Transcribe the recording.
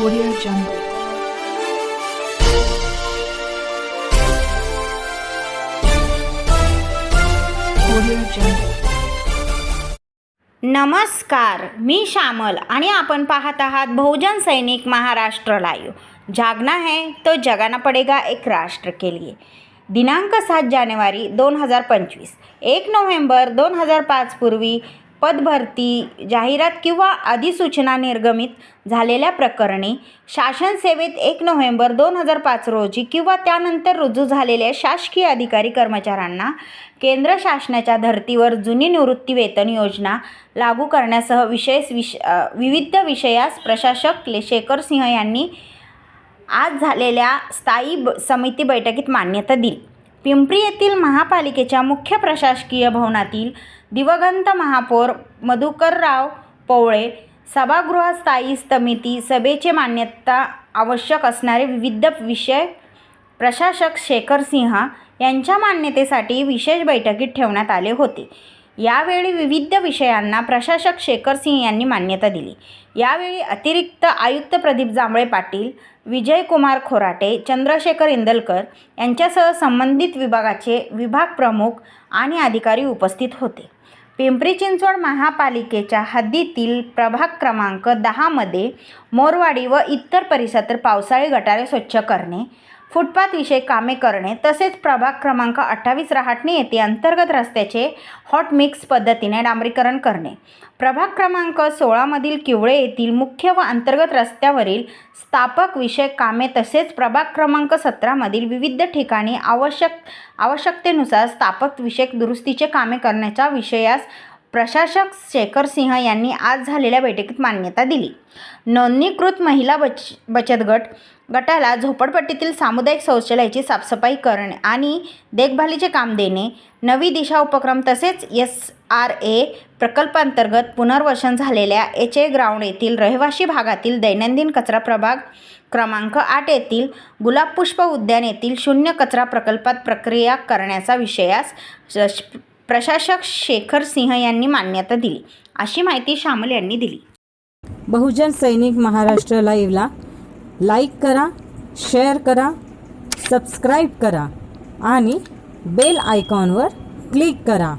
Audio Jungle. नमस्कार मी श्यामल आणि आपण पाहत आहात बहुजन सैनिक महाराष्ट्र लाईव्ह. जागना है तो जगाना पडेगा एक राष्ट्र के लिए. दिनांक सात जानेवारी दोन हजार पंचवीस एक नोव्हेंबर दोन हजार पाच पूर्वी पदभरती जाहिरात किंवा अधिसूचना निर्गमित झालेल्या प्रकरणी शासन सेवेत एक नोव्हेंबर दोन हजार पाच रोजी किंवा त्यानंतर रुजू झालेल्या शासकीय अधिकारी कर्मचाऱ्यांना केंद्र शासनाच्या धर्तीवर जुनी निवृत्ती वेतन योजना लागू करण्यासह विशेष विष विविध विषयास प्रशासक शेखर सिंह यांनी आज झालेल्या स्थायी ब समिती बैठकीत मान्यता दिली. पिंपरी येथील महापालिकेच्या मुख्य प्रशासकीय भवनातील दिवंगत महापौर मधुकरराव पवळे सभागृहात स्थायी समिती सभेचे मान्यता आवश्यक असणारे विविध विषय प्रशासक शेखर सिंहा यांच्या मान्यतेसाठी विशेष बैठकीत ठेवण्यात आले होते. यावेळी विविध विषयांना प्रशासक शेखर सिंह यांनी मान्यता दिली. यावेळी अतिरिक्त आयुक्त प्रदीप जांभळे पाटील विजयकुमार खोराटे चंद्रशेखर इंदलकर यांच्यासह संबंधित विभागाचे विभाग प्रमुख आणि अधिकारी उपस्थित होते. पिंपरी चिंचवड महापालिकेच्या हद्दीतील प्रभाग क्रमांक दहामध्ये मोरवाडी व इतर परिसर पावसाळी गटारे स्वच्छ करणे फुटपाथविषयक कामे करणे तसेच प्रभाग क्रमांक अठ्ठावीस रहाटणे येथे अंतर्गत रस्त्याचे हॉट मिक्स पद्धतीने डांबरीकरण करणे. प्रभाग क्रमांक सोळामधील किवळे येथील मुख्य व अंतर्गत रस्त्यावरील स्थापक विषयक कामे तसेच प्रभाग क्रमांक सतरामधील विविध ठिकाणी आवश्यक आवश्यकतेनुसार स्थापक विषयक दुरुस्तीचे कामे करण्याच्या विषयास प्रशासक शेखर सिंह यांनी आज झालेल्या बैठकीत मान्यता दिली. नोंदणीकृत महिला बच बचत गट गटाला झोपडपट्टीतील सामुदायिक शौचालयाची साफसफाई करणे आणि देखभालीचे काम देणे नवी दिशा उपक्रम तसेच एस आर ए प्रकल्पांतर्गत पुनर्वसन झालेल्या एच ए ग्राउंड येथील रहिवासी भागातील दैनंदिन कचरा प्रभाग क्रमांक आठ येथील गुलाबपुष्प उद्यान येथील शून्य कचरा प्रकल्पात प्रक्रिया करण्याचा विषयास प्रशासक शेखर सिंह यांनी मान्यता दिली. अशी माहिती शामल यांनी दिली. बहुजन सैनिक महाराष्ट्र लाईव्हला लाईक करा शेअर करा सबस्क्राईब करा आणि बेल आयकॉनवर क्लिक करा.